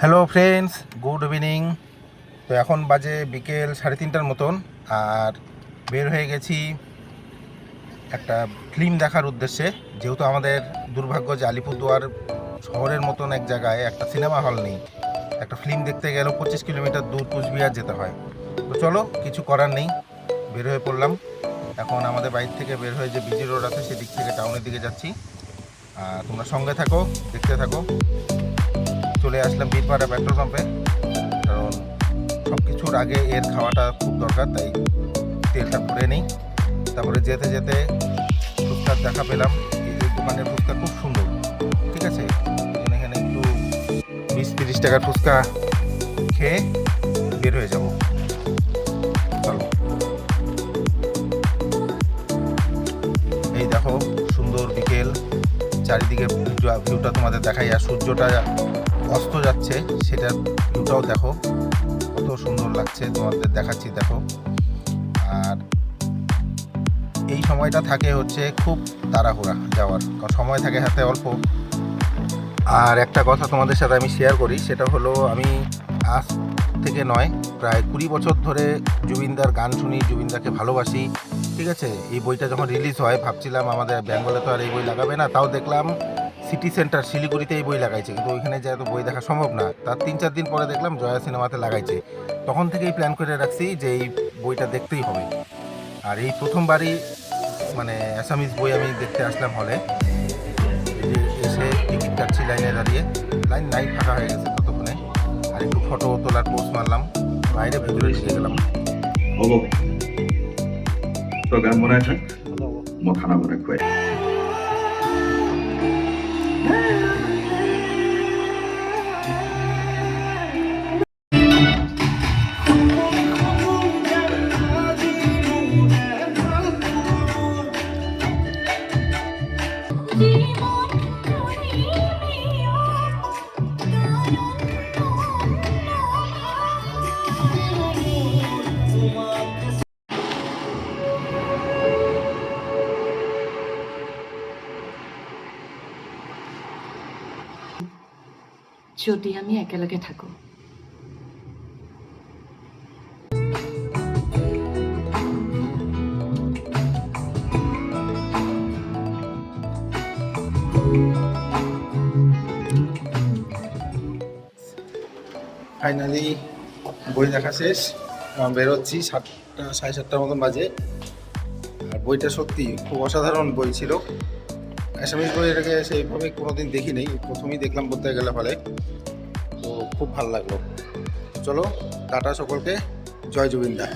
Hello friends good evening তো এখন বাজে বিকেল সাড়ে তিনটার মতন, আর বের হয়ে গেছি একটা ফিল্ম দেখার উদ্দেশ্যে। যেহেতু আমাদের দুর্ভাগ্য যে আলিপুরদুয়ার শহরের মতন এক জায়গায় একটা সিনেমা হল নেই, একটা ফিল্ম দেখতে গেলেও পঁচিশ কিলোমিটার দূর কুচবিহার যেতে হয়। তো চলো, কিছু করার নেই, বের হয়ে পড়লাম। এখন আমাদের বাইর থেকে বের হয়ে যে বিজি রোড আছে, সেদিক থেকে টাউনের দিকে যাচ্ছি। আর তোমরা সঙ্গে থাকো, দেখতে থাকো। চলে আসলাম বীরপাড়া পেট্রোল পাম্পে কারণ সব কিছুর আগে এর খাওয়াটা খুব দরকার, তাই তেলটা ভরে নিই। তারপরে যেতে যেতে ফুচকার দেখা পেলাম। এই দোকানের ফুচকা খুব সুন্দর, ঠিক আছে? এখানে একটু বিশ তিরিশ টাকার ফুচকা খেয়ে বের হয়ে যাব। চলো। এই দেখো, সুন্দর বিকেল। চারিদিকে ভিউটা তোমাদের দেখাই, আর সূর্যটা অস্ত যাচ্ছে, সেটার ভিউটাও দেখো, কত সুন্দর লাগছে, তোমাদের দেখাচ্ছি, দেখো। আর এই সময়টা থাকে হচ্ছে খুব তাড়াহুড়া যাওয়ার, কারণ সময় থাকে হাতে অল্প। আর একটা কথা তোমাদের সাথে আমি শেয়ার করি, সেটা হলো আমি আজ থেকে নয়, প্রায় কুড়ি বছর ধরে জুবিনদার গান শুনি, জুবিনদাকে ভালোবাসি, ঠিক আছে? এই বইটা যখন রিলিজ হয়, ভাবছিলাম আমাদের বেঙ্গলে তো আর এই বই লাগাবে না, তাও দেখলাম সিটি সেন্টার শিলিগুড়িতে এই বই লাগাইছে কিন্তু ওইখানে যায় তো বই দেখা সম্ভব না। তার তিন চার দিন পরে দেখলাম জয়া সিনেমাতে লাগাইছে। তখন থেকেই প্ল্যান করে রাখছি যে এই বইটা দেখতেই হবে। আর এই প্রথমবারই মানে অ্যাসামিজ বই আমি দেখতে আসলাম হলে। এসে টিকিট কাটছি লাইনে দাঁড়িয়ে। লাইন নাই ফাঁকা হয়ে গেছে ততক্ষণে। আর একটু ফটো তোলার পোস্ট মারলাম। বাইরে ভেতরে ঢুকে গেলাম। হ'ব তই গান বনাই থাক মই খানা বনাই খুৱাই যদি আমি একেলগে থাকো। ফাইনালি বই দেখা শেষ। বেরোচ্ছি সাতটা, সাড়ে সাতটার মতন বাজে। আর বইটা সত্যি খুব অসাধারণ বই ছিল। অ্যাসামিজ বই এটাকে সেইভাবে কোনোদিন দেখি নেই প্রথমেই দেখলাম বলতে গেলে ফলে তো খুব ভালো লাগল। চলো, টাটা সকলকে। জয় জুবিনদা।